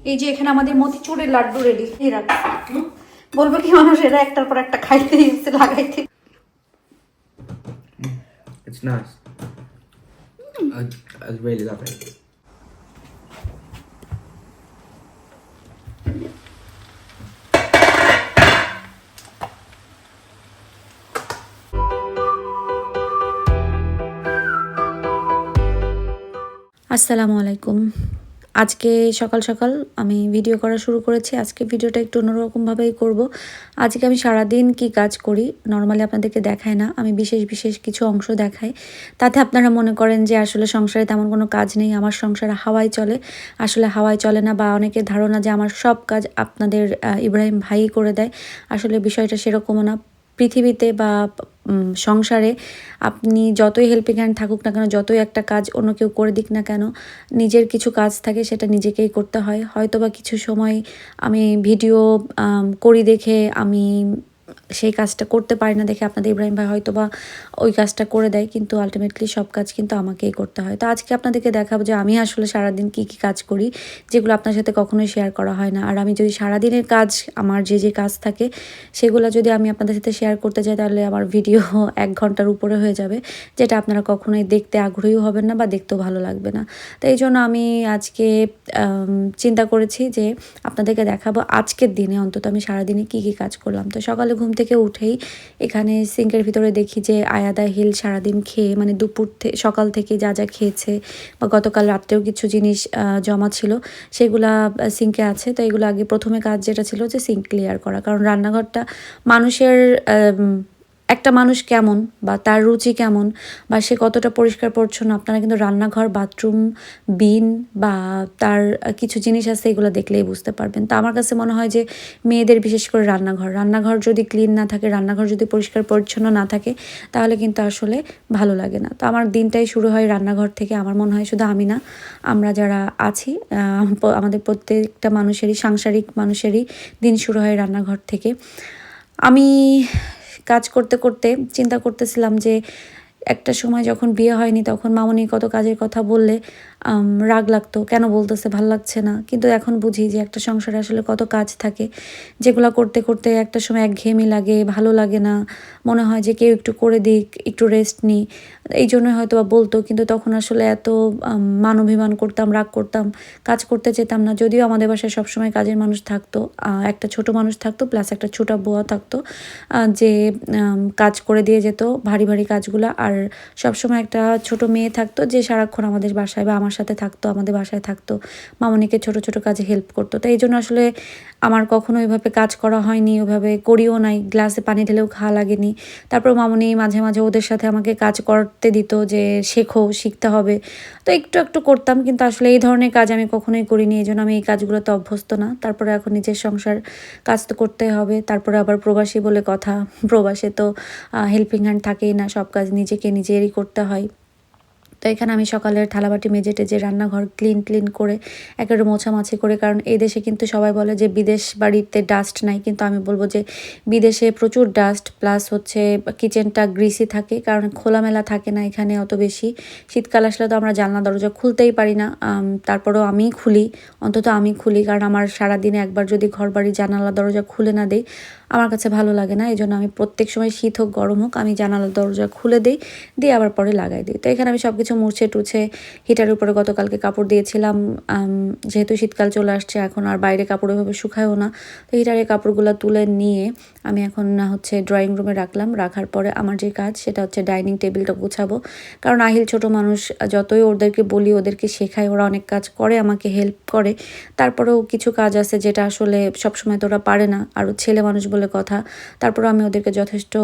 এই যে এখানে আমাদের মতিচুরের লাড্ডু রেডি এরা বলব কি মানুষ এরা একটার পর একটা খাইতে এসে লাগাইতে It's nice. I, I really love it. আসসালামু আলাইকুম আজকে সকাল সকাল আমি ভিডিও করা শুরু করেছি। আজকে ভিডিওটা একটু অন্যরকমভাবেই করব। আজকে আমি সারাদিন কি কাজ করি নর্মালি আপনাদেরকে দেখায় না, আমি বিশেষ বিশেষ কিছু অংশ দেখাই। তাতে আপনারা মনে করেন যে আসলে সংসারে তেমন কোনো কাজ নেই, আমার সংসার হাওয়ায় চলে। আসলে হাওয়ায় চলে না বা অনেকের ধারণা যে আমার সব কাজ আপনাদের ইব্রাহিম ভাই করে দেয়। আসলে বিষয়টা সেরকমও না। পৃথিবীতে বা সংসারে, আপনি যতই হেল্পিং হ্যান্ড থাকুক না কেন, যতই একটা কাজ অন্য কেউ করে দিক না কেন, নিজের কিছু কাজ থাকে সেটা নিজেকেই করতে হয়। হয়তো বা কিছু সময় আমি ভিডিও করি দেখে আমি সেই কাজটা করতে পারি না দেখে আপনাদের ইব্রাহিম ভাই হয়তো বা ওই কাজটা করে দেয়, কিন্তু আলটিমেটলি সব কাজ কিন্তু আমাকেই করতে হয়। তো আজকে আপনাদেরকে দেখাবো যে আমি আসলে সারাদিন কি কি কাজ করি, যেগুলো আপনার সাথে কখনোই শেয়ার করা হয় না। আর আমি যদি সারাদিনের কাজ, আমার যে যে কাজ থাকে, সেগুলো যদি আমি আপনাদের সাথে শেয়ার করতে যাই, তাহলে আমার ভিডিও এক ঘণ্টার উপরে হয়ে যাবে, যেটা আপনারা কখনোই দেখতে আগ্রহী হবেন না বা দেখতেও ভালো লাগবে না। তো এই জন্য আমি আজকে চিন্তা করেছি যে আপনাদেরকে দেখাবো আজকের দিনে অন্তত আমি সারাদিনে কি কি কাজ করলাম। তো সকালে ঘুম থেকে উঠেই এখানে সিঙ্কের ভিতরে দেখি যে আয়াদা হিল সারাদিন খেয়ে মানে দুপুর থেকে সকাল থেকে যা যা খেয়েছে বা গতকাল রাত্রেও কিছু জিনিস জমা ছিল, সেগুলা সিঙ্কে আছে। তো এগুলো আগে প্রথমে কাজ যেটা ছিল যে সিঙ্ক ক্লিয়ার করা। কারণ রান্নাঘরটা মানুষের একটা মানুষ কেমন বা তার রুচি কেমন বা সে কতটা পরিষ্কার পরিচ্ছন্ন, আপনারা কিন্তু রান্নাঘর, বাথরুম, বিন বা তার কিছু জিনিস আছে, এগুলো দেখলেই বুঝতে পারবেন। তো আমার কাছে মনে হয় যে মেয়েদের বিশেষ করে রান্নাঘর রান্নাঘর যদি ক্লিন না থাকে, রান্নাঘর যদি পরিষ্কার পরিচ্ছন্ন না থাকে, তাহলে কিন্তু আসলে ভালো লাগে না। তো আমার দিনটাই শুরু হয় রান্নাঘর থেকে, আমার মনে হয় শুধু আমি না, আমরা যারা আছি আমাদের প্রত্যেকটা মানুষেরই, সাংসারিক মানুষেরই দিন শুরু হয় রান্নাঘর থেকে। আমি কাজ করতে করতে চিন্তা করতেছিলাম যে একটা সময় যখন বিয়ে হয়নি তখন মামনি কত কাজের কথা বললে রাগ লাগতো, কেন বলতেছে, ভালো লাগছে না। কিন্তু এখন বুঝি যে একটা সংসারে আসলে কত কাজ থাকে, যেগুলো করতে করতে একটা সময় একঘেয়েমি লাগে, ভালো লাগে না। মনে হয় যে কেউ একটু করে দিক, একটু রেস্ট নিই এই জন্য হয়তো বা বলতো, কিন্তু তখন আসলে এত মান অভিমান করতাম, রাগ করতাম, কাজ করতে যেতাম না। যদিও আমাদের বাসায় সবসময় কাজের মানুষ থাকতো একটা ছোট মানুষ থাকতো প্লাস একটা ছোট বোয়া থাকতো যে কাজ করে দিয়ে যেত, ভারী ভারী কাজগুলো। আর সবসময় একটা ছোট মেয়ে থাকতো, যে সারাক্ষণ আমাদের বাসায় বা আমার সাথে থাকতো, আমাদের বাসায় থাকতো। মামনিকে ছোট ছোট কাজে হেল্প করতো। তো এই জন্য আসলে আমার কখনো ওইভাবে কাজ করা হয়নি, ওইভাবে করিও নাই। গ্লাসে পানি ঢেলেও খাওয়া লাগেনি। তারপর মামনি মাঝে মাঝে ওদের সাথে আমাকে কাজ করতে দিত যে শেখো, শিখতে হবে। তো একটু একটু করতাম, কিন্তু আসলে এই ধরনের কাজ আমি কখনোই করিনি। এই জন্য আমি এই কাজগুলোতে অভ্যস্ত না। তারপরে এখন নিজের সংসার কাজ তো করতে হবে। তারপরে আবার প্রবাসী বলে কথা, প্রবাসে তো হেল্পিং হ্যান্ড থাকেই না। সব কাজ নিজেকে নিজেরই করতে হয়। তো এখানে আমি সকালের থালাবাটি মেজে টেজে রান্নাঘর ক্লিন ক্লিন করে একেবারে মোছামাছি করে, কারণ এই দেশে কিন্তু সবাই বলে যে বিদেশ বাড়িতে ডাস্ট নাই। কিন্তু আমি বলব যে বিদেশে প্রচুর ডাস্ট প্লাস হচ্ছে কিচেনটা গ্রিসি থাকে, কারণ খোলামেলা থাকে না এখানে অত বেশি। শীতকাল আসলে তো আমরা জানলা, দরজা খুলতেই পারি না। তারপরেও আমি খুলি, অন্তত আমি খুলি, কারণ আমার সারাদিনে একবার যদি ঘর বাড়ি জানালা, দরজা খুলে না দেই আমার কাছে ভালো লাগে না এই জন্য আমি প্রত্যেক সময় শীত হোক, গরম হোক, আমি জানালার দরজা খুলে দিই, দিয়ে আবার পরে লাগাই দিই। তো এখানে আমি সব কিছু মুছে টুছে হিটারের উপরে গতকালকে কাপড় দিয়েছিলাম যেহেতু শীতকাল চলে আসছে, এখন আর বাইরে কাপড় এভাবে শুকায়ও না। তো হিটারের কাপড়গুলো তুলে নিয়ে আমি এখন হচ্ছে ড্রয়িং রুমে রাখলাম, রাখার পরে আমার যে কাজ সেটা হচ্ছে ডাইনিং টেবিলটা গুছাবো। কারণ আহিল ছোট মানুষ, যতই ওদেরকে বলি, ওদেরকে শেখাই, ওরা অনেক কাজ করে, আমাকে হেল্প করে। তারপরেও কিছু কাজ আছে যেটা আসলে সবসময় তো ওরা পারে না, আর ছেলে মানুষ বলে কথা। তারপরে আমি ওদেরকে যথেষ্ট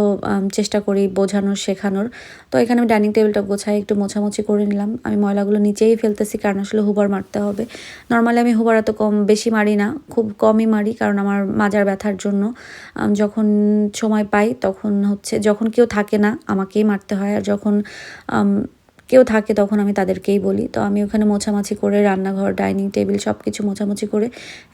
চেষ্টা করি বোঝানোর, শেখানোর। তো এখানে আমি ডাইনিং টেবিলটা গোছাই, একটু মোছামুছি করে নিলাম। আমি ময়লাগুলো নিচেই ফেলতেছি, কারণ আসলে হুবার মারতে হবে। নর্মালি আমি হুবার এত কম, বেশি মারি না, খুব কমই মারি, কারণ আমার মাজার ব্যথার জন্য। যখন সময় পাই, তখন হচ্ছে, যখন কেউ থাকে না, আমাকেই মারতে হয়। আর যখন কেউ থাকে তখন আমি তাদেরকেই বলি। তো আমি ওখানে মোছামাছি করে রান্নাঘর, ডাইনিং টেবিল সব কিছু মোছামুছি করে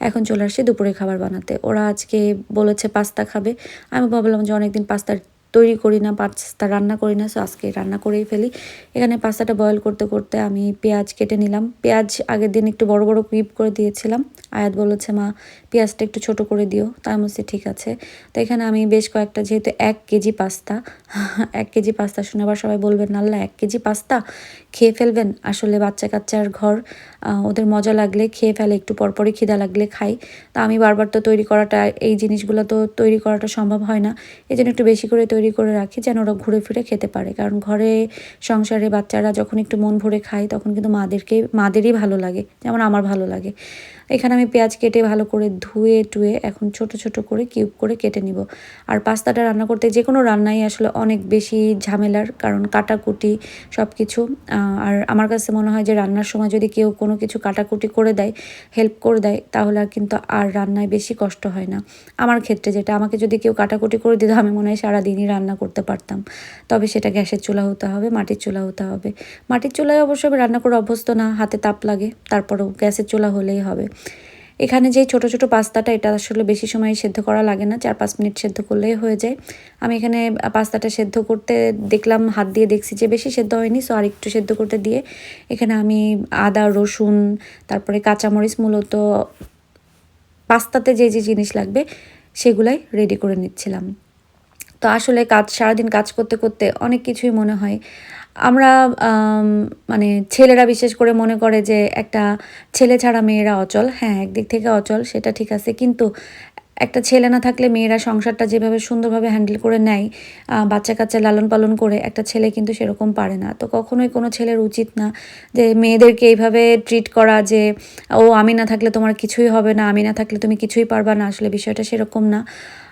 এখন চলে আসছি দুপুরে খাবার বানাতে। ওরা আজকে বলেছে পাস্তা খাবে। আমি ভাবলাম যে অনেকদিন পাস্তার তৈরি করি না পাস্তা রান্না করি না সো আজকে রান্না করেই ফেলি। এখানে পাস্তাটা বয়েল করতে করতে আমি পেঁয়াজ কেটে নিলাম। পেঁয়াজ আগের দিন একটু বড় বড় কুইপ করে দিয়েছিলাম। আয়াত বলেছে, মা, পেঁয়াজটা একটু ছোট করে দিও। আমি বলছি, ঠিক আছে। তো এখানে আমি বেশ কয়েকটা, যেহেতু এক কেজি পাস্তা, এক কেজি পাস্তা শুনে আবার সবাই বলবেন, আল্লাহ, এক কেজি পাস্তা? খেয়ে ফেলবেন? আসলে বাচ্চা কাচ্চার ঘর ওদের মজা লাগলে খেয়ে ফেলে, একটু পরপরই খিদা লাগলে খাই। তা আমি বারবার তো তৈরি করাটা, এই জিনিসগুলো তো তৈরি করাটা সম্ভব হয় না। এই জন্য একটু বেশি করে তৈরি করে রাখি যেন ওরা ঘুরে ফিরে খেতে পারে। কারণ ঘরে সংসারে বাচ্চারা যখন একটু মন ভরে খায়, তখন কিন্তু মাদেরকে, মাদেরই ভালো লাগে। যেমন আমার ভালো লাগে। এখানে আমি পেঁয়াজ কেটে ভালো করে ধুয়ে টুয়ে এখন ছোট ছোট করে কিউব করে কেটে নিব। আর পাস্তাটা রান্না করতে যে কোনো রান্নাই আসলে অনেক বেশি ঝামেলার, কারণ কাটাকুটি সব কিছু আর আমার কাছে মনে হয় যে রান্নার সময় যদি কেউ কোনো কিছু কাটাকুটি করে দেয়, হেল্প করে দেয়, তাহলে আর কিন্তু আর রান্নায় বেশি কষ্ট হয় না। আমার ক্ষেত্রে যেটা, আমাকে যদি কেউ কাটাকুটি করে দিত, আমি মনে হয় সারাদিনই রান্না করতে পারতাম। তবে সেটা গ্যাসের চুলা হতে হবে, মাটির চুলা হতে হবে। মাটির চুলায় অবশ্য রান্না করে অভ্যস্ত না, হাতে তাপ লাগে, তারপরেও গ্যাসের চুলা হলেই হবে। এখানে যে ছোট ছোট পাস্তাটা, এটা আসলে বেশি সময় সেদ্ধ করা লাগে না, চার পাঁচ মিনিট সেদ্ধ করলেই হয়ে যায়। আমি এখানে পাস্তাটা সেদ্ধ করতে দেখলাম, হাত দিয়ে দেখছি যে বেশি সেদ্ধ হয়নি সো আর একটু সেদ্ধ করতে দিয়ে এখানে আমি আদা, রসুন, তারপরে কাঁচামরিচ মূলত পাস্তাতে যে যে জিনিস লাগবে সেগুলাই রেডি করে নিচ্ছিলাম। তো আসলে কাজ, সারাদিন কাজ করতে করতে অনেক কিছুই মনে হয়। আমরা মানে ছেলেরা বিশেষ করে মনে করে যে একটা ছেলে ছাড়া মেয়েরা অচল। হ্যাঁ একদিক থেকে অচল, সেটা ঠিক আছে। কিন্তু একটা ছেলে না থাকলে মেয়েরা সংসারটা যেভাবে সুন্দরভাবে হ্যান্ডেল করে নেয় বাচ্চা কাচ্চা লালন পালন করে, একটা ছেলে কিন্তু সেরকম পারে না। তো কখনোই কোনো ছেলের উচিত না যে মেয়েদেরকে এইভাবে ট্রিট করা যে, ও, আমি না থাকলে তোমার কিছুই হবে না, আমি না থাকলে তুমি কিছুই পারবা না। আসলে বিষয়টা সেরকম না।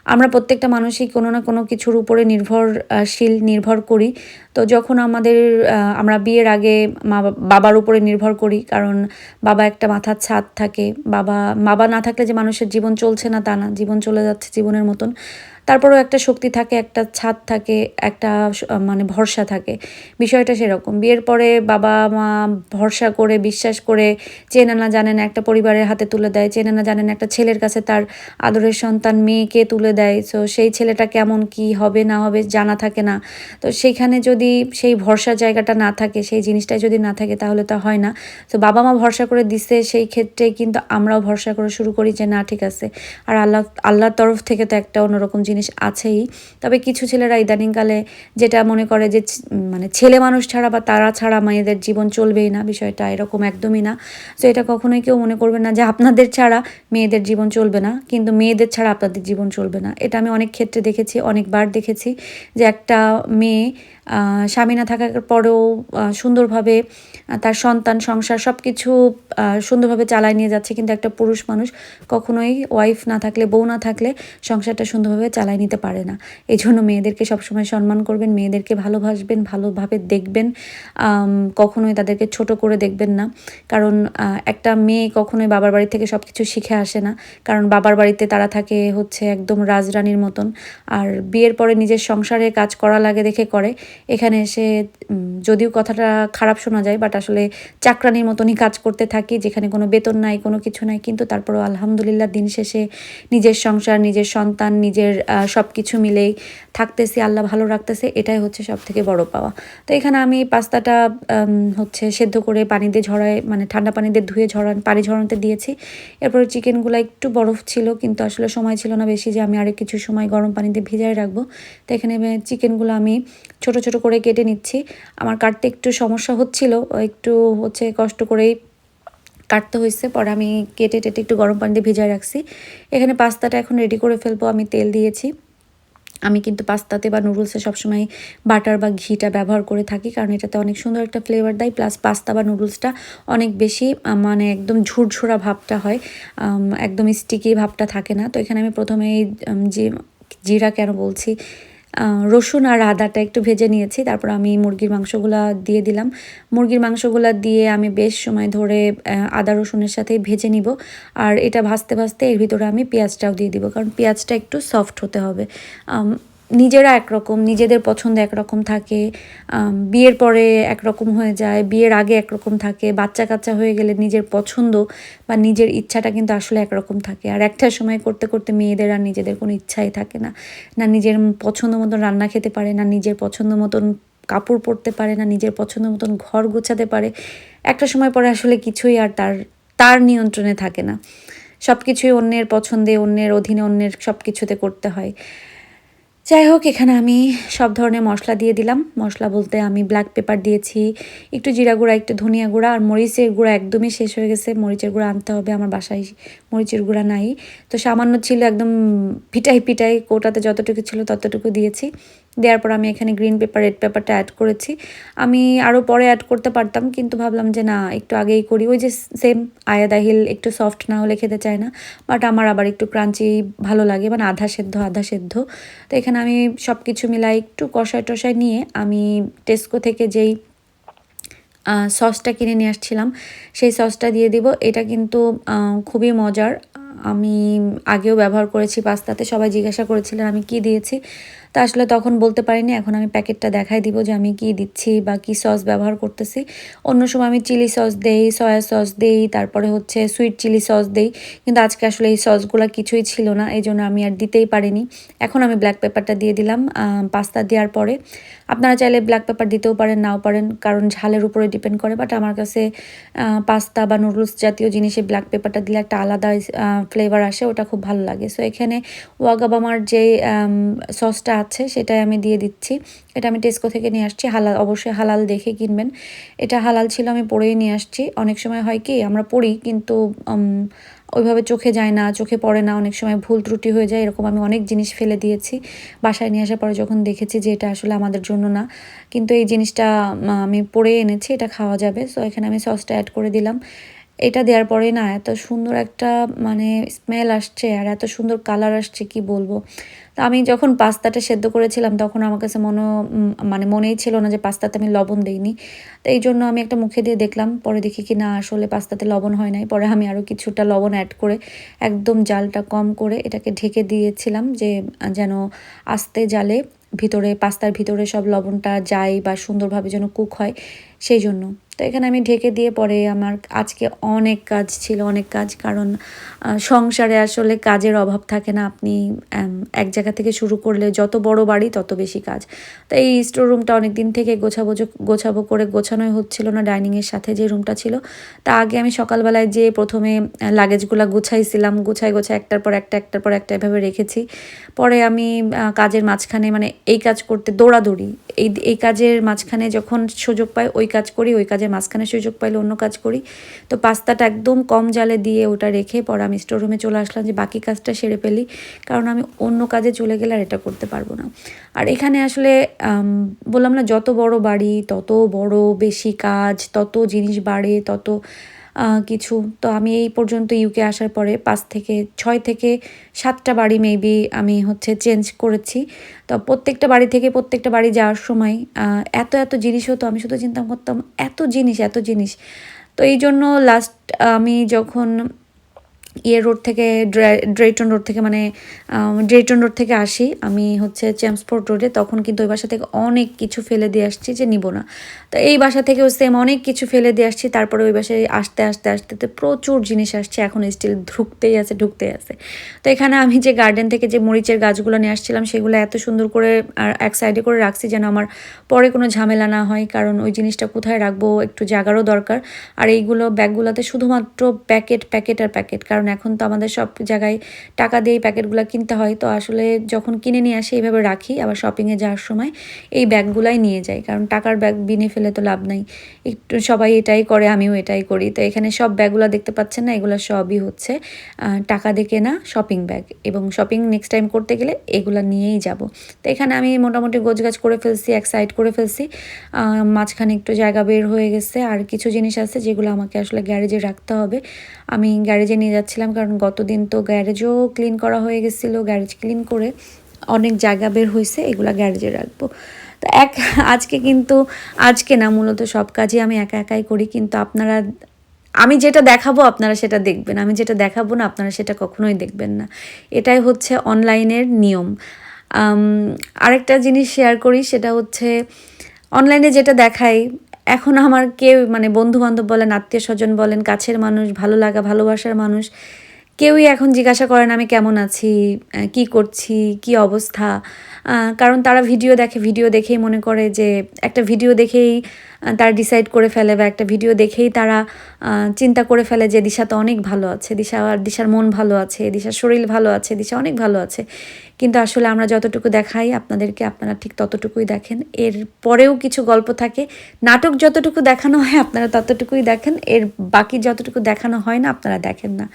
আমরা প্রত্যেকটা মানুষই কোনো না কোনো কিছুর উপরে নির্ভরশীল, নির্ভর করি। তো যখন আমাদের আমরা বিয়ের আগে মা, বাবার উপরে নির্ভর করি, কারণ বাবা একটা মাথার ছাদ থাকে, বাবা বাবা না থাকলে যে মানুষের জীবন চলছে না তা না, জীবন চলে যাচ্ছে জীবনের মতন। তারপরেও একটা শক্তি থাকে, একটা ছাদ থাকে, একটা মানে ভরসা থাকে। বিষয়টা সেরকম। বিয়ের পরে বাবা মা ভরসা করে, বিশ্বাস করে, চেনে না জানেন একটা পরিবারের হাতে তুলে দেয়, চেনে না জানেন একটা ছেলের কাছে তার আদরের সন্তান মেয়েকে তুলে দেয়। তো সেই ছেলেটা কেমন, কি হবে, না হবে জানা থাকে না। তো সেইখানে যদি সেই ভরসার জায়গাটা না থাকে, সেই জিনিসটাই যদি না থাকে, তাহলে তো হয় না। তো বাবা মা ভরসা করে দিছে, সেই ক্ষেত্রে কিন্তু আমরাও ভরসা করে শুরু করি যে, না, ঠিক আছে। আর আল্লাহ, আল্লাহর তরফ থেকে তো একটা অন্যরকম জিনিস আছেই। তবে কিছু ছেলেরা ইদানিংকালে যেটা মনে করে যে মানে ছেলে মানুষ ছাড়া বা তারা ছাড়া মেয়েদের জীবন চলবেই না, বিষয়টা এরকম একদমই না। তো এটা কখনোই কেউ মনে করবে না যে আপনাদের ছাড়া মেয়েদের জীবন চলবে না, কিন্তু মেয়েদের ছাড়া আপনাদের জীবন চলবে না। এটা আমি অনেক ক্ষেত্রে দেখেছি, অনেকবার দেখেছি যে একটা মেয়ে স্বামী না থাকার পরেও সুন্দরভাবে তার সন্তান, সংসার সব কিছু সুন্দরভাবে চালায় নিয়ে যাচ্ছে। কিন্তু একটা পুরুষ মানুষ কখনোই ওয়াইফ না থাকলে, বউ না থাকলে সংসারটা সুন্দরভাবে চালায় নিতে পারে না। এই জন্য মেয়েদেরকে সবসময় সম্মান করবেন, মেয়েদেরকে ভালোবাসবেন, ভালোভাবে দেখবেন কখনোই তাদেরকে ছোট করে দেখবেন না। কারণ একটা মেয়ে কখনোই বাবার বাড়ি থেকে সব কিছু শিখে আসে না। কারণ বাবার বাড়িতে তারা থাকে হচ্ছে একদম রাজরানীর মতন। আর বিয়ের পরে নিজের সংসারে কাজ করা লাগে দেখে করে। এখানে এসে যদিও কথাটা খারাপ শোনা যায়, বাট আসলে চাকরানির মতনই কাজ করতে থাকি, যেখানে কোনো বেতন নাই, কোনো কিছু নাই। কিন্তু তারপরেও আলহামদুলিল্লাহ দিন শেষে নিজের সংসার, নিজের সন্তান, নিজের সব কিছু মিলেই থাকতেছি, আল্লাহ ভালো রাখতেছে, এটাই হচ্ছে সব থেকে বড় পাওয়া। তো এখানে আমি পাস্তাটা হচ্ছে সেদ্ধ করে পানি দিয়ে ঝরায় মানে ঠান্ডা পানি দিয়ে ধুয়ে ঝরান, পানি ঝরাতে দিয়েছি। এরপরে চিকেনগুলো একটু বরফ ছিল, কিন্তু আসলে সময় ছিল না বেশি যে আমি আরেক কিছু সময় গরম পানিতে ভিজায় রাখব। তো এখানে চিকেনগুলো আমি ছোট ছোট করে কেটে নিচ্ছি। আমার কাটতে একটু সমস্যা হচ্ছিল, একটু হচ্ছে কষ্ট করেই কাটতে হয়েছে, পরে আমি কেটে টেটে একটু গরম পানিতে ভিজায় রাখছি। এখানে পাস্তাটা এখন রেডি করে ফেলব, আমি তেল দিয়েছি। আমি কিন্তু পাস্তাতে বা নুডলসে সবসময় বাটার বা ঘিটা ব্যবহার করে থাকি, কারণ এটাতে অনেক সুন্দর একটা ফ্লেভার দেয় প্লাস পাস্তা বা নুডলসটা অনেক বেশি মানে একদম ঝুরঝুরা ভাবটা হয় একদম স্টিকি ভাবটা থাকে না। তো এখানে আমি প্রথমে এই যে, জিরা কেন বলছি রসুন আর আদাটা একটু ভেজে নিয়েছি। তারপর আমি মুরগির মাংসগুলো দিয়ে দিলাম। মুরগির মাংসগুলো দিয়ে আমি বেশ সময় ধরে আদা রসুনের সাথেই ভেজে নিব। আর এটা ভাজতে ভাজতে এর ভিতরে আমি পেঁয়াজটাও দিয়ে দিব, কারণ পেঁয়াজটা একটু সফট হতে হবে। নিজেরা একরকম, নিজেদের পছন্দ একরকম থাকে বিয়ের পরে একরকম হয়ে যায়, বিয়ের আগে একরকম থাকে বাচ্চা কাচ্চা হয়ে গেলে নিজের পছন্দ বা নিজের ইচ্ছাটা কিন্তু আসলে একরকম থাকে। আর একটা সময় করতে করতে মেয়েদের আর নিজেদের কোনো ইচ্ছাই থাকে না। না নিজের পছন্দ মতন রান্না খেতে পারে, না নিজের পছন্দ মতন কাপড় পরতে পারে, না নিজের পছন্দ মতন ঘর গোছাতে পারে। একটা সময় পরে আসলে কিছুই আর তার তার নিয়ন্ত্রণে থাকে না। সব কিছুই অন্যের পছন্দে, অন্যের অধীনে অন্যের সব কিছুতে করতে হয়। যাই হোক, এখানে আমি সব ধরনের মশলা দিয়ে দিলাম। মশলা বলতে আমি ব্ল্যাক পেপার দিয়েছি, একটু জিরা গুঁড়া, একটু ধনিয়া গুঁড়া আর মরিচের গুঁড়া একদমই শেষ হয়ে গেছে। মরিচের গুঁড়া আনতে হবে, আমার বাসায় মরিচের গুঁড়া নাই। তো সামান্য ছিল একদম পিটাই পিটাই কোটাতে যতটুকু ছিল ততটুকু দিয়েছি। দেওয়ার পর আমি এখানে গ্রিন পেপার রেড পেপারটা অ্যাড করেছি। আমি আরও পরে অ্যাড করতে পারতাম, কিন্তু ভাবলাম যে না, একটু আগেই করি। ওই যে সেম আয়াদা হিল একটু সফট না হলে খেতে চায় না বাট আমার আবার একটু ক্রাঞ্চি ভালো লাগে মানে আধা সেদ্ধ আধা সেদ্ধ। তো এখানে আমি সব কিছু মিলাই একটু কষায় টষায় নিয়ে আমি টেস্কো থেকে যেই সসটা কিনে নিয়ে আসছিলাম, সেই সসটা দিয়ে দিব। এটা কিন্তু খুবই মজার। আমি আগেও ব্যবহার করেছি পাস্তাতে, সবাই জিজ্ঞাসা করেছিলেন আমি কি দিয়েছি। তা আসলে তখন বলতে পারিনি। এখন আমি প্যাকেটটা দেখাই দিব যে আমি কি দিচ্ছি বা কি সস ব্যবহার করতেছি। অন্য সময় আমি চিলি সস দেই, সয়া সস দেই, তারপরে হচ্ছে সুইট চিলি সস দেই। কিন্তু আজকে আসলে এই সসগুলো কিছুই ছিল না এই জন্য আমি আর দিতেই পারিনি। এখন আমি ব্ল্যাক পেপারটা দিয়ে দিলাম পাস্তা দেওয়ার পরে। আপনারা চাইলে ব্ল্যাক পেপার দিতেও পারেন, নাও পারেন, কারণ ঝালের উপরে ডিপেন্ড করে। বাট আমার কাছে পাস্তা বা নুডলস জাতীয় জিনিসে ব্ল্যাক পেপারটা দিলে একটা আলাদা ফ্লেভার আসে, ওটা খুব ভালো লাগে। সো এখানে ওয়াগাবামার যে সসটা আছে, সেটাই আমি দিয়ে দিচ্ছি। এটা আমি টেস্কো থেকে নিয়ে আসছি। হালাল, অবশ্যই হালাল দেখে কিনবেন। এটা হালাল ছিল, আমি পরেই নিয়ে আসছি। অনেক সময় হয় কি, আমরা পড়ি, কিন্তু ওইভাবে চোখে যায় না, চোখে পড়ে না, অনেক সময় ভুল ত্রুটি হয়ে যায়, এরকম আমি অনেক জিনিস ফেলে দিয়েছি। বাসায় নিয়ে আসার পরে যখন দেখেছি যে এটা আসলে আমাদের জন্য না, কিন্তু এই জিনিসটা আমি পরে এনেছি, এটা খাওয়া যাবে। সো এখানে আমি সসটা অ্যাড করে দিলাম। এটা দেওয়ার পরে না এত সুন্দর একটা মানে স্মেল আসছে আর এত সুন্দর কালার আসছে, কি বলব? তো আমি যখন পাস্তাটা সেদ্ধ করেছিলাম তখন আমার কাছে মনে মানে মনেই ছিল না যে পাস্তাতে আমি লবণ দিইনি। তো এই জন্য আমি একটা মুখে দিয়ে দেখলাম, পরে দেখি কি না আসলে পাস্তাতে লবণ হয় নাই। পরে আমি আরও কিছুটা লবণ অ্যাড করে একদম জালটা কম করে এটাকে ঢেকে দিয়েছিলাম যে, যেন আস্তে জালে ভিতরে, পাস্তার ভিতরে সব লবণটা যায় বা সুন্দরভাবে যেন কুক হয়, সেই জন্য। তো এখানে আমি ঢেকে দিয়ে পরে আমার আজকে অনেক কাজ ছিল, অনেক কাজ। কারণ সংসারে আসলে কাজের অভাব থাকে না। আপনি এক জায়গা থেকে শুরু করলে যত বড় বাড়ি তত বেশি কাজ। তো এই স্টোর রুমটা অনেক দিন থেকে গোছাবো গোছাবো করে গোছানোই হচ্ছিল না ডাইনিংয়ের সাথে যে রুমটা ছিল। তা আগে আমি সকালবেলায় যে প্রথমে লাগেজগুলো গুছাইছিলাম, গুছাই, গোছাই একটার পর একটা, একটার পর একটা এভাবে রেখেছি। পরে আমি কাজের মাঝখানে মানে এই কাজ করতে দৌড়াদৌড়ি। এই এই কাজের মাঝখানে যখন সুযোগ পাই ওই কাজ করি, ওই কাজের মাঝখানে সুযোগ পাইলে অন্য কাজ করি। তো পাস্তাটা একদম কম জালে দিয়ে ওটা রেখে পরে আমি স্টোর রুমে চলে আসলাম যে বাকি কাজটা সেরে ফেলি, কারণ আমি অন্য কাজে চলে গেলে আর এটা করতে পারব না। আর এখানে আসলে বললাম না, যত বড় বাড়ি, তত বড় বেশি কাজ, তত জিনিস বাড়ে, তত কিছু। তো আমি এই পর্যন্ত ইউকে আসার পরে পাঁচ থেকে ছয় থেকে সাতটা বাড়ি মেবি আমি হচ্ছে চেঞ্জ করেছি। তো প্রত্যেকটা বাড়ি থেকে প্রত্যেকটা বাড়ি যাওয়ার সময় এত এত জিনিস হতো, আমি শুধু চিন্তা করতাম, এত জিনিস এত জিনিস। তো এই জন্য লাস্ট আমি যখন ইয়ে রোড থেকে ড্রে- ড্রেটন রোড থেকে মানে ড্রেটন রোড থেকে আসি। আমি হচ্ছে চ্যাম্পসপোর্ট রোডে তখন কিন্তু ওই বাসা থেকে অনেক কিছু ফেলে দিয়ে আসছি যে নিব না। তো এই বাসা থেকেও সেম অনেক কিছু ফেলে দিয়ে আসছি। তারপরে ওই বাসায় আসতে আসতে আসতে তো প্রচুর জিনিস আসছে। এখন স্টিল ঢুকতেই আছে ঢুকতেই আছে। তো এখানে আমি যে গার্ডেন থেকে যে মরিচের গাছগুলো নিয়ে আসছিলাম, সেগুলো এত সুন্দর করে আর এক সাইডে করে রাখছি যেন আমার পরে কোনো ঝামেলা না হয়। কারণ ওই জিনিসটা কোথায় রাখব, একটু জায়গারও দরকার। আর এইগুলো ব্যাগগুলোতে শুধুমাত্র প্যাকেট প্যাকেট আর প্যাকেট কারণ এখন তো আমাদের সব জায়গায় টাকা দিয়ে এই প্যাকেটগুলো কিনতে হয়। তো আসলে যখন কিনে নিয়ে আসি এইভাবে রাখি, আবার শপিংয়ে যাওয়ার সময় এই ব্যাগগুলাই নিয়ে যাই। কারণ টাকার ব্যাগ বিনে ফেলে তো লাভ নাই। একটু সবাই এটাই করে, আমিও এটাই করি। তো এখানে সব ব্যাগগুলো দেখতে পাচ্ছেন না, এগুলো সবই হচ্ছে টাকা দিয়ে কেনা শপিং ব্যাগ এবং শপিং নেক্সট টাইম করতে গেলে এগুলা নিয়েই যাব। তো এখানে আমি মোটামুটি গোছগাছ করে ফেলছি, এক সাইড করে ফেলছি। মাঝখানে একটু জায়গা বের হয়ে গেছে। আর কিছু জিনিস আছে যেগুলো আমাকে আসলে গ্যারেজে রাখতে হবে। আমি গ্যারেজে নিয়ে যাচ্ছিলাম কারণ গতদিন তো গ্যারেজও ক্লিন করা হয়ে গেছিল, গ্যারেজ ক্লিন করে অনেক জায়গা বের হয়েছে এগুলা গ্যারেজে রাখব। তো এক, আজকে কিন্তু, আজকে না, মূলত সব কাজই আমি একা একাই করি, কিন্তু আপনারা, আমি যেটা দেখাবো, আপনারা সেটা দেখবেন। আমি যেটা দেখাবো না, আপনারা সেটা কখনোই দেখবেন না। এটাই হচ্ছে অনলাইনের নিয়ম। আরেকটা জিনিস শেয়ার করি, সেটা হচ্ছে, অনলাইনে যেটা দেখাই এখন আমার কেউ মানে বন্ধু বান্ধব বলেন আত্মীয় স্বজন বলেন, কাছের মানুষ, ভালো লাগা, ভালোবাসার মানুষ, কেউই এখন জিজ্ঞাসা করেন আমি কেমন আছি কি করছি, কি অবস্থা। কারণ তারা ভিডিও দেখে, ভিডিও দেখেই মনে করে যে, একটা ভিডিও দেখেই তারা ডিসাইড করে ফেলে বা একটা ভিডিও দেখেই তারা চিন্তা করে ফেলে যে দিশা তো অনেক ভালো আছে, দিশা আর দিশার মন ভালো আছে, দিশার শরীর ভালো আছে, দিশা অনেক ভালো আছে। কিন্তু আসলে আমরা যতটুকু দেখাই আপনাদেরকে আপনারা ঠিক ততটুকুই দেখেন। এর পরেও কিছু গল্প থাকে। নাটক যতটুকু দেখানো হয় আপনারা ততটুকুই দেখেন। এর বাকি যতটুকু দেখানো হয় না আপনারা দেখেন না।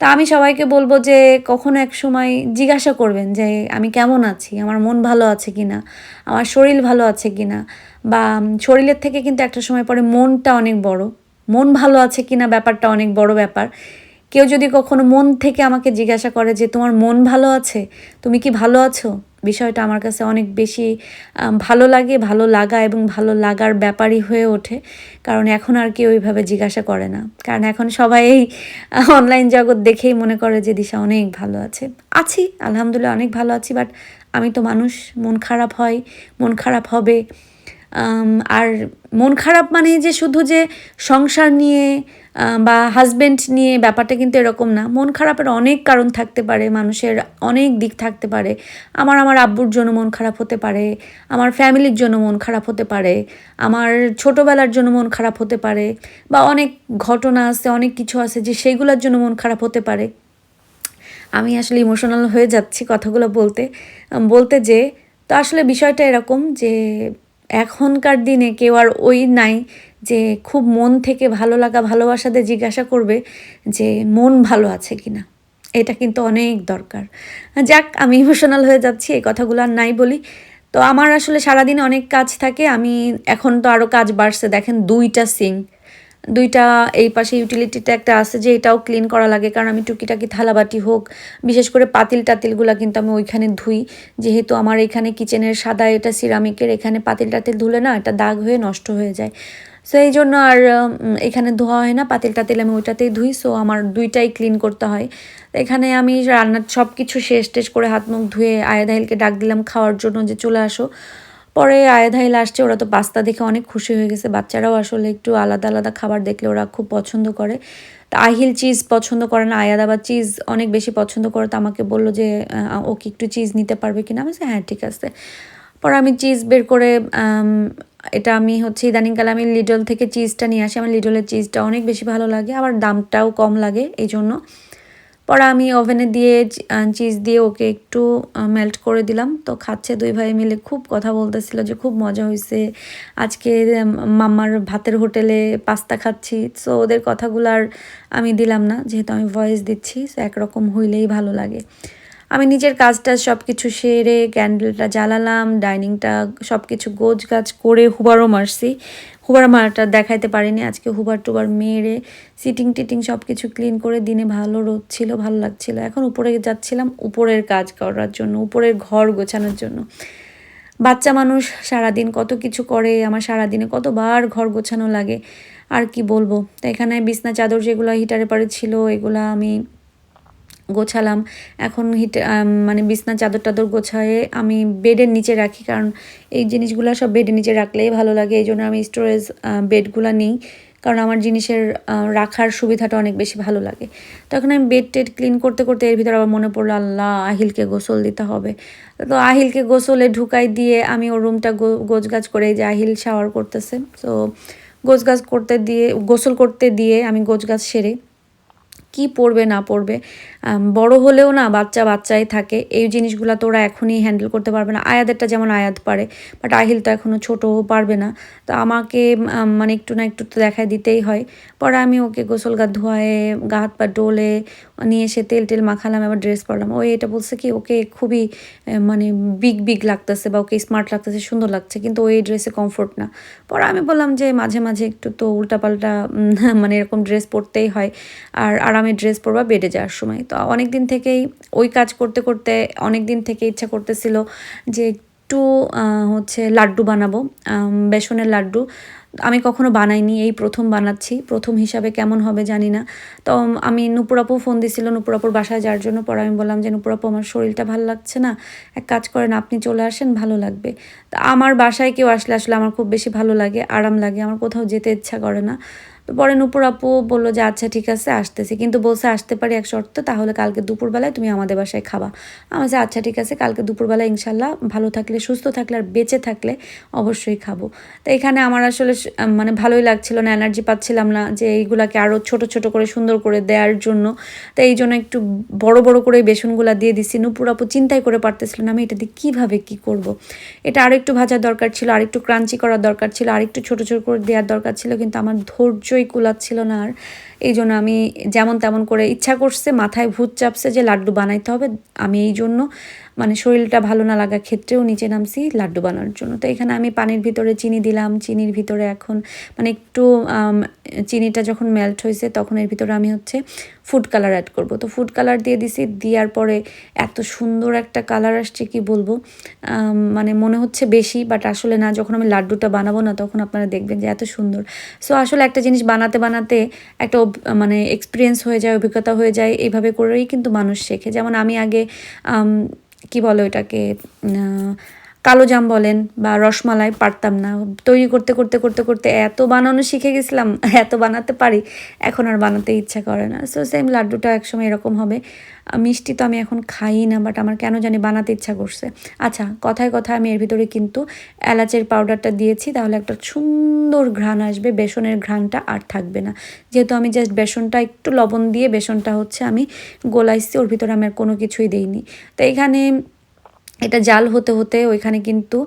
তা আমি সবাইকে বলব যে কখনো এক সময় জিজ্ঞাসা করবেন যে আমি কেমন আছি? আমার মন ভালো আছে কি না আমার শরীর ভালো আছে কি না বা শরীরের থেকে কিন্তু একটা সময় পরে মনটা অনেক বড়। মন ভালো আছে কি না ব্যাপারটা অনেক বড় ব্যাপার। কেউ যদি কখনো মন থেকে আমাকে জিজ্ঞাসা করে যে তোমার মন ভালো আছে? তুমি কি ভালো আছো? বিষয়টা আমার কাছে অনেক বেশি ভালো লাগে, ভালো লাগা এবং ভালো লাগার ব্যাপারই হয়ে ওঠে। কারণ এখন আর কেউ ওইভাবে জিজ্ঞাসা করে না। কারণ এখন সবাই এই অনলাইন জগৎ দেখেই মনে করে যে দিশা অনেক ভালো আছে। আছি, আলহামদুলিল্লাহ অনেক ভালো আছি বাট আমি তো মানুষ, মন খারাপ হয়, মন খারাপ হবে। আর মন খারাপ মানে যে শুধু যে সংসার নিয়ে বা হাজব্যান্ড নিয়ে ব্যাপারটা কিন্তু এরকম না। মন খারাপের অনেক কারণ থাকতে পারে, মানুষের অনেক দিক থাকতে পারে। আমার আমার আব্বুর জন্য মন খারাপ হতে পারে, আমার ফ্যামিলির জন্য মন খারাপ হতে পারে, আমার ছোটোবেলার জন্য মন খারাপ হতে পারে, বা অনেক ঘটনা আছে, অনেক কিছু আছে যে সেইগুলোর জন্য মন খারাপ হতে পারে। আমি আসলে ইমোশনাল হয়ে যাচ্ছি কথাগুলো বলতে। বলতে যে, তো আসলে বিষয়টা এরকম যে এখনকার দিনে কেউ আর ওই নাই যে খুব মন থেকে ভালো লাগা ভালোবাসাতে জিজ্ঞাসা করবে যে মন ভালো আছে কি না এটা কিন্তু অনেক দরকার। যাক, আমি ইমোশনাল হয়ে যাচ্ছি, এই কথাগুলো আর নাই বলি। তো আমার আসলে সারাদিন অনেক কাজ থাকে, আমি এখন তো আরও কাজ বাড়ছে। দেখেন, দুইটা সিঙ্ক দুইটা এই পাশে ইউটিলিটিটা একটা আছে যে এটাও ক্লিন করা লাগে, কারণ আমি টুকিটাকি থালাবাটি হোক, বিশেষ করে পাতিল টাতিলগুলো কিন্তু আমি ওইখানে ধুই। যেহেতু আমার এখানে কিচেনের সাদা এটা সিরামিকের এখানে পাতিল টাতিল ধুলে না এটা দাগ হয়ে নষ্ট হয়ে যায়। সো এই জন্য আর এখানে ধোয়া হয় না, পাতিল টাতিল আমি ওইটাতেই ধুই। সো আমার দুইটাই ক্লিন করতে হয়। এখানে আমি রান্নার সব কিছু শেষ টেস করে হাত মুখ ধুয়ে আয়াদাহিলকে ডাক দিলাম খাওয়ার জন্য যে চলে আসো। পরে আয়াধাইল আসছে, ওরা তো পাস্তা দেখে অনেক খুশি হয়ে গেছে। বাচ্চারাও আসলে একটু আলাদা আলাদা খাবার দেখলে ওরা খুব পছন্দ করে। তা আহিল চিজ পছন্দ করে না আয়াদ আবার চিজ অনেক বেশি পছন্দ করে, তো আমাকে বলল যে ও কি একটু চিজ নিতে পারবে কিনা? আমি হ্যাঁ ঠিক আছে। পরে আমি চিজ বের করে এটা আমি হচ্ছে ইদানিংকালে আমি লিডল থেকে চিজটা নিয়ে আসি। আমার লিডলের চিজটা অনেক বেশি ভালো লাগে, আবার দামটাও কম লাগে এই জন্য পরে আমি ওভেনে দিয়ে চিজ দিয়ে ওকে একটু মেল্ট করে দিলাম। তো খাচ্ছে দুই ভাই মিলে, খুব কথা বলতেছিল যে খুব মজা হয়েছে আজকে মামার মাম্মার ভাতের হোটেলে পাস্তা খাচ্ছি। সো ওদের কথাগুলো আর আমি দিলাম না, যেহেতু আমি ভয়েস দিচ্ছি সো একরকম হইলেই ভালো লাগে। আমি নিজের কাজটা সব কিছু সেরে ক্যান্ডেলটা জ্বালালাম ডাইনিংটা সব কিছু গোছ গাছ করে হুবারও মারছি। হুবার মারাটা দেখাইতে পারিনি, আজকে হুবার টুবার মেরে সিটিং টিটিং সব কিছু ক্লিন করে দিনে ভালো রোদ ছিল, ভালো লাগছিল। এখন উপরে যাচ্ছিলাম, উপরের কাজ করার জন্য, উপরের ঘর গোছানোর জন্য। বাচ্চা মানুষ সারাদিন কত কিছু করে, আমার সারাদিনে কতবার ঘর গোছানো লাগে, আর কি বলব? তো এখানে বিছনা চাদর যেগুলো হিটারে পারে ছিল, এগুলো আমি গোছালাম। এখন হিট মানে বিছনা চাদর টাদর গোছায়ে আমি বেডের নিচে রাখি, কারণ এই জিনিসগুলো সব বেডের নিচে রাখলেই ভালো লাগে। এই জন্য আমি স্টোরেজ বেডগুলো নিই, কারণ আমার জিনিসের রাখার সুবিধাটা অনেক বেশি ভালো লাগে। তখন আমি বেড টেড ক্লিন করতে করতে এর ভিতরে আবার মনে পড়ল, আল্লাহ, আহিলকে গোসল দিতে হবে। তো আহিলকে গোসলে ঢুকাই দিয়ে আমি ওর রুমটা গোছ গাছ করে যে আহিল শাওয়ার করতেছে। তো গোছ গাছ করতে দিয়ে, গোসল করতে দিয়ে আমি গোছ গাছ সেরে কি পড়বে, না পড়বে বড় হলেও না বাচ্চা বাচ্চাই থাকে। এই জিনিসগুলো তো ওরা এখনই হ্যান্ডেল করতে পারবে না। আয়াদেরটা যেমন আয়াত পারে বাট আহিল তো এখনও ছোটো পারবে না। তো আমাকে মানে একটু না একটু তো দেখায় দিতেই হয়। পরে আমি ওকে গোসল গা ধোয়ায়ে গা হাত পা ডোলে নিয়ে এসে তেল টেল মাখালাম, আবার ড্রেস পরলাম। ও এটা বলছে কি, ওকে খুবই মানে বিগ বিগ লাগতেছে বা ওকে স্মার্ট লাগতেছে, সুন্দর লাগছে, কিন্তু ওই ড্রেসে কমফোর্ট না। পরে আমি বললাম যে, মাঝে মাঝে একটু তো উল্টাপাল্টা মানে এরকম ড্রেস পরতেই হয়। আর আরামের ড্রেস পরবা বেডে যাওয়ার সময়। তো অনেক দিন থেকেই ওই কাজ করতে করতে অনেক দিন থেকে ইচ্ছা করতেছিল যে, একটু হচ্ছে লাড্ডু বানাবো বেসনের লাড্ডু। আমি কখনো বানাইনি, এই প্রথম বানাচ্ছি। প্রথম হিসাবে কেমন হবে জানি না। তো আমি নুপুরাপু ফোন দিছিল, নুপুরাপুর বাসায় যাওয়ার জন্য। পরে আমি বললাম যে, নুপুরাপু, আমার শরীরটা ভালো লাগছে না। এক কাজ করেন, আপনি চলে আসেন, ভালো লাগবে। তা আমার বাসায় কেউ আসলে আসলে আমার খুব বেশি ভালো লাগে, আরাম লাগে। আমার কোথাও যেতে ইচ্ছা করে না। তো পরে নুপুর আপু বলল যে আচ্ছা ঠিক আছে, আসতেছি। কিন্তু বলছে, আসতে পারি এক শর্ত, তাহলে কালকে দুপুরবেলায় তুমি আমাদের বাসায় খাবা। আমার আচ্ছা ঠিক আছে, কালকে দুপুরবেলায় ইনশাল্লাহ ভালো থাকলে, সুস্থ থাকলে আর বেঁচে থাকলে অবশ্যই খাব। তো এখানে আমার আসলে মানে ভালোই লাগছিল না, এনার্জি পাচ্ছিলাম না যে, এইগুলাকে আরও ছোট ছোট করে সুন্দর করে দেওয়ার জন্য। তো এই জন্য একটু বড় বড় করে বেসনগুলা দিয়ে দিছি। নুপুর আপু চিন্তাই করে পারতেছিল না, আমি এটা দিয়ে কীভাবে কী করব। এটা আরেকটু ভাজার দরকার ছিল আর একটু ক্রাঞ্চি করার দরকার ছিল আর একটু ছোটো ছোটো করে দেওয়ার দরকার ছিল, কিন্তু আমার ধৈর্যই কুলাচ্ছিল না আর। এই জন্য আমি যেমন তেমন করে ইচ্ছা করছে, মাথায় ভূত চাপছে যে লাড্ডু বানাইতে হবে, আমি এই জন্য মানে শরীরটা ভালো না লাগার ক্ষেত্রেও নিচে নামছি লাড্ডু বানানোর জন্য। তো এখানে আমি পানির ভিতরে চিনি দিলাম, চিনির ভিতরে এখন মানে একটু চিনিটা যখন মেল্ট হয়েছে তখন এর ভিতরে আমি হচ্ছে ফুড কালার অ্যাড করব। তো ফুড কালার দিয়ে দিছি, দেওয়ার পরে এত সুন্দর একটা কালার আসছে কি বলব? মানে মনে হচ্ছে বেশি বাট আসলে না, যখন আমি লাড্ডুটা বানাবো না তখন আপনারা দেখবেন যে এত সুন্দর। সো আসলে একটা জিনিস বানাতে বানাতে একটা মানে এক্সপিরিয়েন্স হয়ে যায়, অভিজ্ঞতা হয়ে যায় এইভাবে করেই কিন্তু মানুষ শেখে। যেমন আমি আগে কি বলে ওইটাকে কালো জাম বলেন বা রসমালাই পারতাম না। তৈরি করতে করতে করতে করতে এত বানানো শিখে গেছিলাম, এত বানাতে পারি, এখন আর বানাতে ইচ্ছা করে না। সো সেম লাড্ডুটা একসময় এরকম হবে। মিষ্টি তো আমি এখন খাই না বাট আমার কেন জানি বানাতে ইচ্ছা করছে। আচ্ছা কথায় কথায় আমি এর ভিতরে কিন্তু এলাচের পাউডারটা দিয়েছি, তাহলে একটা সুন্দর ঘ্রাণ আসবে, বেসনের ঘ্রাণটা আর থাকবে না। যেহেতু আমি জাস্ট বেসনটা, একটু লবণ দিয়ে বেসনটা হচ্ছে আমি গোলাইছি, ওর ভিতরে আমি আর কোনো কিছুই দেইনি। তো এখানে এটা জাল হতে হতে ওইখানে কিন্তু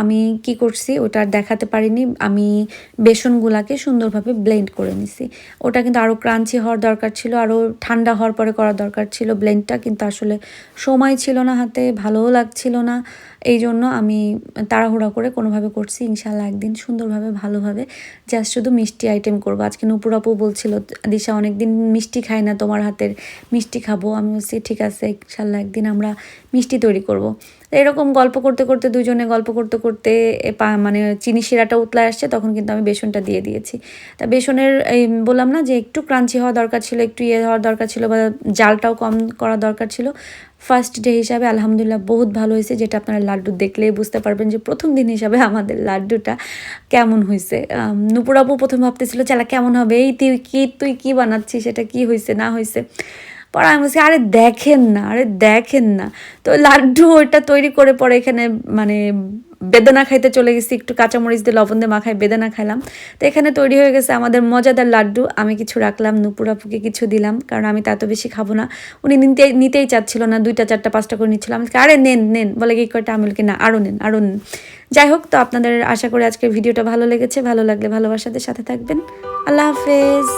আমি কি করছি, ওটা আর দেখাতে পারিনি। আমি বেসনগুলাকে সুন্দরভাবে ব্লেন্ড করে নিছি। ওটা কিন্তু আরও ক্রাঞ্চি হওয়ার দরকার ছিল আরও ঠান্ডা হওয়ার পরে করা দরকার ছিল ব্লেন্ডটা কিন্তু আসলে সময় ছিল না হাতে, ভালোও লাগছিল না। এই জন্য আমি তাড়াহুড়া করে কোনোভাবে করছি ইনশাল্লাহ একদিন সুন্দরভাবে, ভালোভাবে জাস্ট শুধু মিষ্টি আইটেম করব। আজকে নুপুর আপু বলছিল, দিশা, অনেকদিন মিষ্টি খাই না, তোমার হাতের মিষ্টি খাব। আমি বলছি, ঠিক আছে ইনশাল্লাহ একদিন আমরা মিষ্টি তৈরি করব। এরকম গল্প করতে করতে, দুজনে গল্প করতে করতে মানে চিনি শিরাটা উতলায় আসছে, তখন কিন্তু আমি বেসনটা দিয়ে দিয়েছি। তা বেসনের, এই, বললাম না যে একটু ক্রাঞ্চি হওয়া দরকার ছিল, একটু ইয়ে হওয়ার দরকার ছিল বা জালটাও কম করা দরকার ছিল। ফার্স্ট ডে হিসাবে আলহামদুলিল্লাহ বহুত ভালো হয়েছে, যেটা আপনারা লাড্ডু দেখলেই বুঝতে পারবেন যে প্রথম দিন হিসাবে আমাদের লাড্ডুটা কেমন হয়েছে। নুপুর প্রথম ভাবতেছিল, চালা, কেমন হবে? এই তুই কি তুই কি বানাচ্ছিস? সেটা কি হয়েছে না হয়েছে পরে আমি বলছি আরে দেখেন না আরে দেখেন না। তো লাড্ডু ওইটা তৈরি করে পরে এখানে মানে বেদানা খাইতে চলে গেছি একটু কাঁচামরিচ দিয়ে লবণ দিয়ে মাখায় বেদানা খাইলাম। তো এখানে তৈরি হয়ে গেছে আমাদের মজাদার লাড্ডু। আমি কিছু রাখলাম নুপুর আপুকে কিছু দিলাম কারণ আমি তা তো বেশি খাব না। উনি নিতে নিতেই চাচ্ছিল না দুইটা চারটা পাঁচটা করে নিচ্ছিলাম আমি আরে নেন নেন। বলে কি কয়টা? আমি বলি, না আরও নেন আরও নেন। যাই হোক তো আপনাদের আশা করি আজকের ভিডিওটা ভালো লেগেছে। ভালো লাগলে ভালোবাসাদের সাথে থাকবেন। আল্লাহ হাফেজ।